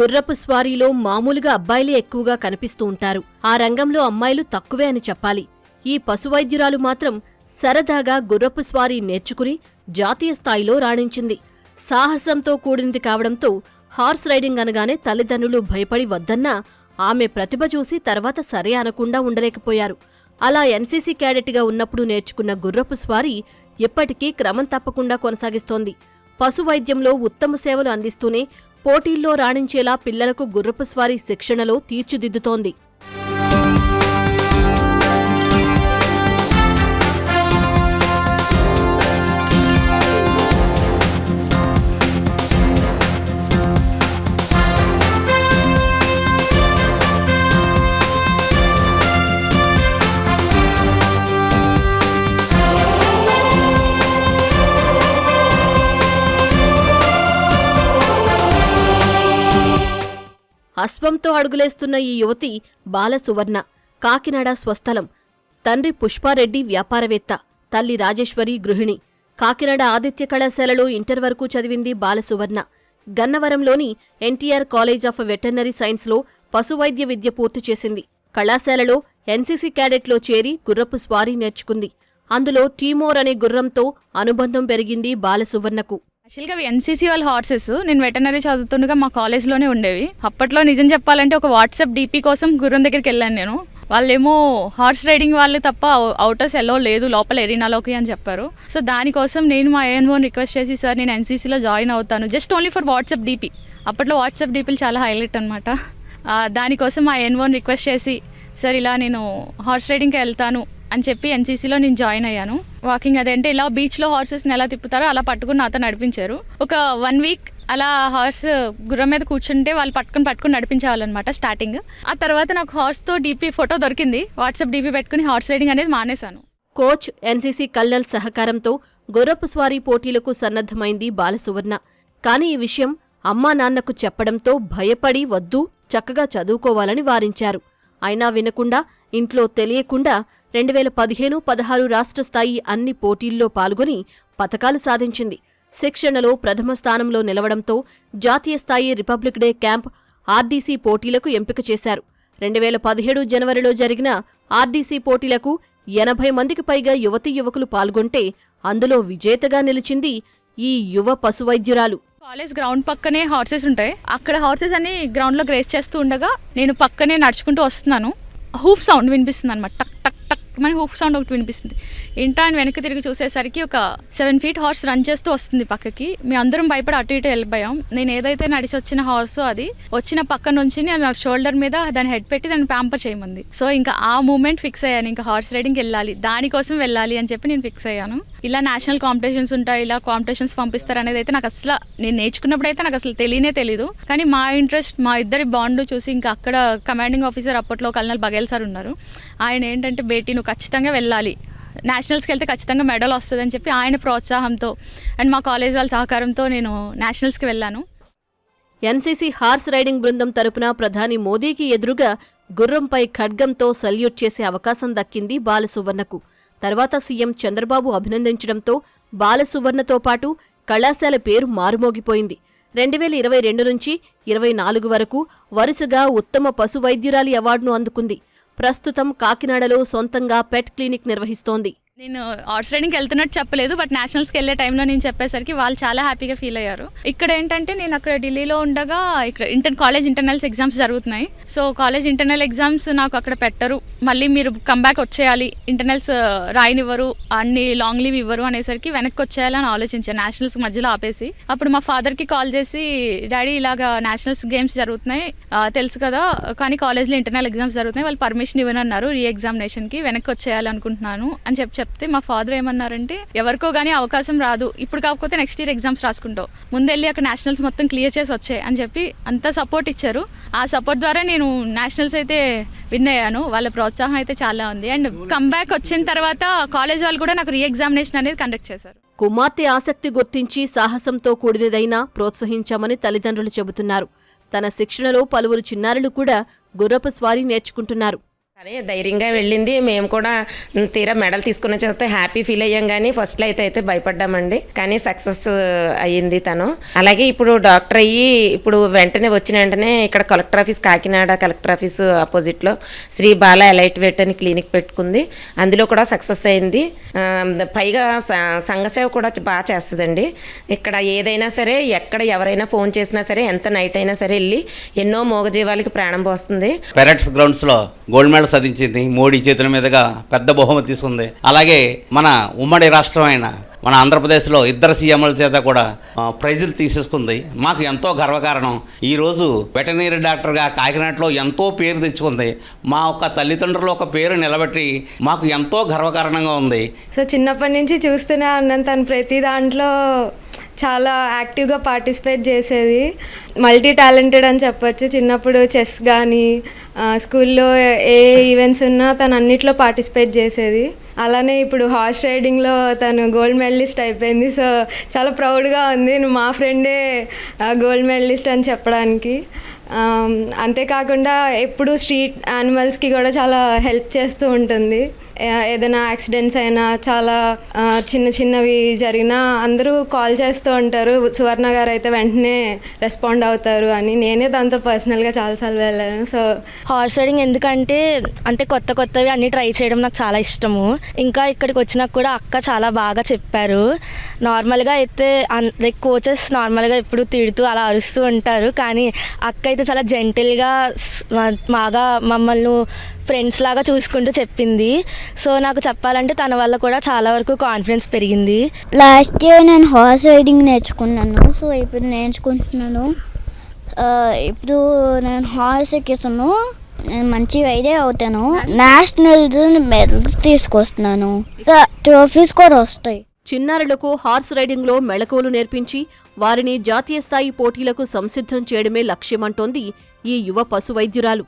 గుర్రపు స్వారీలో మామూలుగా అబ్బాయిలే ఎక్కువగా కనిపిస్తూ ఉంటారు. ఆ రంగంలో అమ్మాయిలు తక్కువే అని చెప్పాలి. ఈ పశువైద్యురాలు మాత్రం సరదాగా గుర్రపు స్వారీ నేర్చుకుని జాతీయ స్థాయిలో రాణించింది. సాహసంతో కూడింది కావడంతో హార్స్ రైడింగ్ అనగానే తల్లిదండ్రులు భయపడి వద్దన్నా ఆమె ప్రతిభ చూసి తర్వాత సరే అనకుండా ఉండలేకపోయారు. అలా ఎన్సీసీ క్యాడెట్గా ఉన్నప్పుడు నేర్చుకున్న గుర్రపు స్వారీ ఎప్పటికీ క్రమం తప్పకుండా కొనసాగిస్తోంది. పశువైద్యంలో ఉత్తమ సేవలు అందిస్తూనే పోటీల్లో రాణించేలా పిల్లలకు గుర్రపు స్వారీ శిక్షణలో తీర్చిదిద్దుతోంది. అశ్వంతో అడుగులేస్తున్న ఈ యువతి బాలసువర్ణ కాకినాడ స్వస్థలం తండ్రి పుష్పారెడ్డి వ్యాపారవేత్త తల్లి రాజేశ్వరి గృహిణి. కాకినాడ ఆదిత్య కళాశాలలో ఇంటర్ వరకు చదివింది బాలసువర్ణ. గన్నవరంలోని ఎన్టీఆర్ కాలేజ్ ఆఫ్ వెటర్నరీ సైన్స్లో పశువైద్య విద్య పూర్తి చేసింది. కళాశాలలో ఎన్సీసీ క్యాడెట్లో చేరి గుర్రపు స్వారీ నేర్చుకుంది. అందులో టీమోర్ అనే గుర్రంతో అనుబంధం పెరిగింది బాలసువర్ణకు. యాక్చువల్గా అవి ఎన్సీసీ వాళ్ళ హార్సెస్ నేను వెటనరీ చదువుతుండగా మా కాలేజ్లోనే ఉండేవి. అప్పట్లో నిజం చెప్పాలంటే ఒక వాట్సాప్ డీపీ కోసం గుర్రం దగ్గరికి వెళ్ళాను నేను. వాళ్ళేమో హార్స్ రైడింగ్ వాళ్ళు తప్ప అవుటర్స్ ఎల్లో లేదు లోపల ఎరీనాలోకి అని చెప్పారు. సో దానికోసం నేను మా ఏఎన్ఓని రిక్వెస్ట్ చేసి సార్ నేను ఎన్సీసీలో జాయిన్ అవుతాను. Just only for WhatsApp DP అప్పట్లో వాట్సాప్ డీపీలు చాలా హైలైట్ అనమాట దానికోసం మా ఏఎన్ఓని రిక్వెస్ట్ చేసి సార్ ఇలా నేను హార్స్ రైడింగ్కి వెళ్తాను. అని చెప్పి ఎన్సీసీలో నేను జాయిన్ అయ్యాను. వాకింగ్ అదేంటే ఇలా బీచ్లో హార్సెస్ని ఎలా తిప్పుతారో అలా పట్టుకుని నాతో నడిపించారు. ఒక వన్ వీక్ అలా హార్స్ గుర్రం మీద కూర్చుంటే వాళ్ళు పట్టుకుని పట్టుకుని నడిపించేవాళ్ళనమాట స్టార్టింగ్ ఆ తర్వాత నాకు హార్స్తో డీపీ ఫోటో దొరికింది. వాట్సాప్ డీపీ పెట్టుకుని హార్స్ రైడింగ్ అనేది మానేశాను. కోచ్ ఎన్సీసీ కల్నల్ సహకారంతో గుర్రపు స్వారీ పోటీలకు సన్నద్ధమైంది బాలసువర్ణ. కానీ ఈ విషయం అమ్మా నాన్నకు చెప్పడంతో భయపడి వద్దు చక్కగా చదువుకోవాలని వారించారు. అయినా వినకుండా ఇంట్లో తెలియకుండా రెండు వేల పదిహేను పదహారు రాష్ట్ర స్థాయి అన్ని పోటీల్లో పాల్గొని పథకాలు సాధించింది. శిక్షణలో ప్రథమ స్థానంలో నిలవడంతో జాతీయ స్థాయి రిపబ్లిక్ డే క్యాంప్ ఆర్డీసీ పోటీలకు ఎంపిక చేశారు. రెండు వేల పదిహేడు జనవరిలో జరిగిన ఆర్డీసీ పోటీలకు ఎనభై మందికి పైగా యువతీ యువకులు పాల్గొంటే అందులో విజేతగా నిలిచింది ఈ యువ పశువైద్యురాలు. కాలేజ్ గ్రౌండ్ పక్కనే హార్సెస్ ఉంటాయి. అక్కడ హార్సెస్ అన్ని గ్రౌండ్లో గ్రేస్ చేస్తూ ఉండగా నేను పక్కనే నడుచుకుంటూ వస్తున్నాను. హూఫ్ సౌండ్ వినిపిస్తుంది అనమాట మనకి టక్ సౌండ్ ఒకటి వినిపిస్తుంది. ఏంటో అని వెనక్కి తిరిగి చూసేసరికి ఒక సెవెన్ ఫీట్ హార్స్ రన్ చేస్తూ వస్తుంది పక్కకి. మేము అందరం భయపడి అటు ఇటు వెళ్ళిపోయాం నేను ఏదైతే నడిచి వచ్చిన హార్స్ అది వచ్చిన పక్క నుంచి నేను నా షోల్డర్ మీద దాని హెడ్ పెట్టి దాన్ని ప్యాంపర్ చేయమంది. సో ఇంకా ఆ మూమెంట్ ఫిక్స్ అయ్యాను. ఇంకా హార్స్ రైడింగ్కి వెళ్ళాలి దానికోసం వెళ్ళాలి అని చెప్పి నేను ఫిక్స్ అయ్యాను. ఇలా నేషనల్ కాంపిటీషన్స్ ఉంటాయి ఇలా కాంపిటీషన్స్ పంపిస్తారు అనేది అయితే నాకు అసలు నేను నేర్చుకున్నప్పుడు అయితే నాకు అసలు తెలియనే తెలీదు. కానీ మా ఇంట్రెస్ట్ మా ఇద్దరి బాండ్ చూసి ఇంకా అక్కడ కమాండింగ్ ఆఫీసర్ అప్పట్లో కల్నల్ బగేల్ సార్ ఉన్నారు. ఆయన ఏంటంటే బేటీ నువ్వు ఖచ్చితంగా వెళ్ళాలి. నేషనల్స్కి వెళ్తే ఖచ్చితంగా మెడల్ వస్తుందని చెప్పి ఆయన ప్రోత్సాహంతో అండ్ మా కాలేజ్ వాళ్ళ సహకారంతో నేను నేషనల్స్కి వెళ్ళాను. ఎన్సీసీ హార్స్ రైడింగ్ బృందం తరపున ప్రధాని మోదీకి ఎదురుగా గుర్రంపై ఖడ్గంతో సల్యూట్ చేసే అవకాశం దక్కింది బాలసువర్ణకు. తర్వాత సీఎం చంద్రబాబు అభినందించడంతో బాలసువర్ణతో పాటు కళాశాల పేరు మారుమోగిపోయింది. రెండు వేల ఇరవై రెండు నుంచి ఇరవై నాలుగు వరకు వరుసగా ఉత్తమ పశు వైద్యురాలి అవార్డును అందుకుంది. ప్రస్తుతం కాకినాడలో సొంతంగా పెట్ క్లినిక్ నిర్వహిస్తోంది. నేను హార్స్ రైడింగ్కి వెళ్తున్నట్టు చెప్పలేదు బట్ నేషనల్స్కి వెళ్ళే టైంలో నేను చెప్పేసరికి వాళ్ళు చాలా హ్యాపీగా ఫీల్ అయ్యారు. ఇక్కడ ఏంటంటే నేను అక్కడ ఢిల్లీలో ఉండగా ఇక్కడ ఇంటర్ కాలేజ్ ఇంటర్నల్స్ ఎగ్జామ్స్ జరుగుతున్నాయి. సో కాలేజ్ ఇంటర్నల్ ఎగ్జామ్స్ నాకు అక్కడ పెట్టరు. మళ్ళీ మీరు కంబ్యాక్ వచ్చేయాలి. ఇంటర్నల్స్ uh, రాయనివ్వరు. అన్ని లాంగ్ లీవ్ ఇవ్వరు అనేసరికి వెనక్కి వచ్చేయాలని ఆలోచించాను. నేషనల్స్ మధ్యలో ఆపేసి. అప్పుడు మా ఫాదర్కి కాల్ చేసి డాడీ ఇలాగా నేషనల్స్ గేమ్స్ జరుగుతున్నాయి. తెలుసు కదా కానీ కాలేజ్లో ఇంటర్నల్ ఎగ్జామ్స్ జరుగుతున్నాయి. వాళ్ళు పర్మిషన్ ఇవ్వనన్నారు. రీ ఎగ్జామినేషన్కి వెనక్కి వచ్చేయాలనుకుంటున్నాను. అని చెప్పి చెప్తే మా ఫాదర్ ఏమన్నారంటే ఎవరికో కానీ అవకాశం రాదు. ఇప్పుడు కాకపోతే నెక్స్ట్ ఇయర్ ఎగ్జామ్స్ రాసుకుంటావు. ముందెళ్ళి అక్కడ నేషనల్స్ మొత్తం క్లియర్ చేసి వచ్చాయి. అని చెప్పి అంత సపోర్ట్ ఇచ్చారు. ఆ సపోర్ట్ ద్వారా నేను నేషనల్స్ అయితే విన్ అయ్యాను. వాళ్ళ ప్రోత్సాహం అయితే చాలా ఉంది. అండ్ కంబ్యాక్ వచ్చిన తర్వాత కాలేజ్ వాళ్ళు కూడా నాకు రీ ఎగ్జామినేషన్ అనేది కండక్ట్ చేశారు. కుమార్తె ఆసక్తి గుర్తించి సాహసంతో కూడినదైనా ప్రోత్సహించామని తల్లిదండ్రులు చెబుతున్నారు. తన శిక్షణలో పలువురు చిన్నారులు కూడా గుర్రపు స్వారీ నేర్చుకుంటున్నారు. కానీ ధైర్యంగా వెళ్ళింది. మేము కూడా తీరా మెడల్ తీసుకున్న తర్వాత హ్యాపీ ఫీల్ అయ్యాం కానీ ఫస్ట్లో అయితే అయితే భయపడ్డామండి. కానీ సక్సెస్ అయ్యింది తను. అలాగే ఇప్పుడు డాక్టర్ అయ్యి ఇప్పుడు వెంటనే వచ్చిన వెంటనే ఇక్కడ collector office Kakinada collector office ఆపోజిట్లో శ్రీ బాల ఎలైట్ వెట్ అని క్లినిక్ పెట్టుకుంది. అందులో కూడా సక్సెస్ అయింది. పైగా సంఘసేవ సంఘ సేవ కూడా బాగా చేస్తుందండి. ఇక్కడ ఏదైనా సరే ఎక్కడ ఎవరైనా ఫోన్ చేసినా సరే ఎంత నైట్ అయినా సరే వెళ్ళి ఎన్నో మూగజీవాలకి ప్రాణం పోస్తుంది. పెరట్స్ గోల్డ్ మెడల్ సాధించింది మోడీ చేతుల మీదుగా పెద్ద బహుమతి తీసుకుంది. అలాగే మన ఉమ్మడి రాష్ట్రం అయిన మన ఆంధ్రప్రదేశ్లో ఇద్దరు సీఎంల చేత కూడా ప్రైజులు తీసేసుకుంది. మాకు ఎంతో గర్వకారణం. ఈరోజు వెటనరీ డాక్టర్గా కాకినాడలో ఎంతో పేరు తెచ్చుకుంది. మా యొక్క తల్లిదండ్రుల ఒక పేరు నిలబెట్టి మాకు ఎంతో గర్వకారణంగా ఉంది. సో చిన్నప్పటి నుంచి చూస్తూనే ఉన్నాను తను ప్రతి దాంట్లో చాలా యాక్టివ్గా పార్టిసిపేట్ చేసేది. మల్టీ టాలెంటెడ్ అని చెప్పొచ్చు. చిన్నప్పుడు చెస్ కానీ స్కూల్లో ఏ ఈవెంట్స్ ఉన్నా తను అన్నిట్లో పార్టిసిపేట్ చేసేది. అలానే ఇప్పుడు హార్స్ రైడింగ్లో తను గోల్డ్ మెడలిస్ట్ అయిపోయింది. సో చాలా ప్రౌడ్గా ఉంది. మా ఫ్రెండే గోల్డ్ మెడలిస్ట్ అని చెప్పడానికి. అంతేకాకుండా ఎప్పుడు స్ట్రీట్ యానిమల్స్కి కూడా చాలా హెల్ప్ చేస్తూ ఉంటుంది. ఏదైనా యాక్సిడెంట్స్ అయినా చాలా చిన్న చిన్నవి జరిగినా అందరూ కాల్ చేస్తూ ఉంటారు. సువర్ణ గారు అయితే వెంటనే రెస్పాండ్ అవుతారు అని. నేనే దాంతో పర్సనల్గా చాలాసార్లు వెళ్ళాను. సో హార్స్ రైడింగ్ ఎందుకంటే అంటే కొత్త కొత్తవి అన్నీ ట్రై చేయడం నాకు చాలా ఇష్టము. ఇంకా ఇక్కడికి వచ్చినా కూడా అక్క చాలా బాగా చెప్పారు. నార్మల్గా అయితే లైక్ కోచెస్ నార్మల్గా ఎప్పుడు తిడుతూ అలా అరుస్తూ ఉంటారు. కానీ అక్క అయితే చాలా జెంటిల్గా బాగా మమ్మల్ని ఫ్రెండ్స్ లాగా చూసుకుంటూ చెప్పింది. సో నాకు చెప్పాలంటే తన వల్ల కూడా చాలా వరకు కాన్ఫిడెన్స్ పెరిగింది. లాస్ట్ ఇయర్ నేను హార్స్ రైడింగ్ నేర్చుకున్నాను. సో ఇప్పుడు నేర్చుకుంటున్నాను. ఇప్పుడు నేను హార్స్ ఎక్కిస్తాను నేను మంచి రైడే అవుతాను. నేషనల్స్ మెడల్స్ తీసుకొస్తున్నాను. ఇంకా ట్రోఫీస్ కూడా వస్తాయి. చిన్నారులకు హార్స్ రైడింగ్లో మెళకువలు నేర్పించి వారిని జాతీయ స్థాయి పోటీలకు సంసిద్ధం చేయడమే లక్ష్యమంటోంది ఈ యువ పశు వైద్యురాలు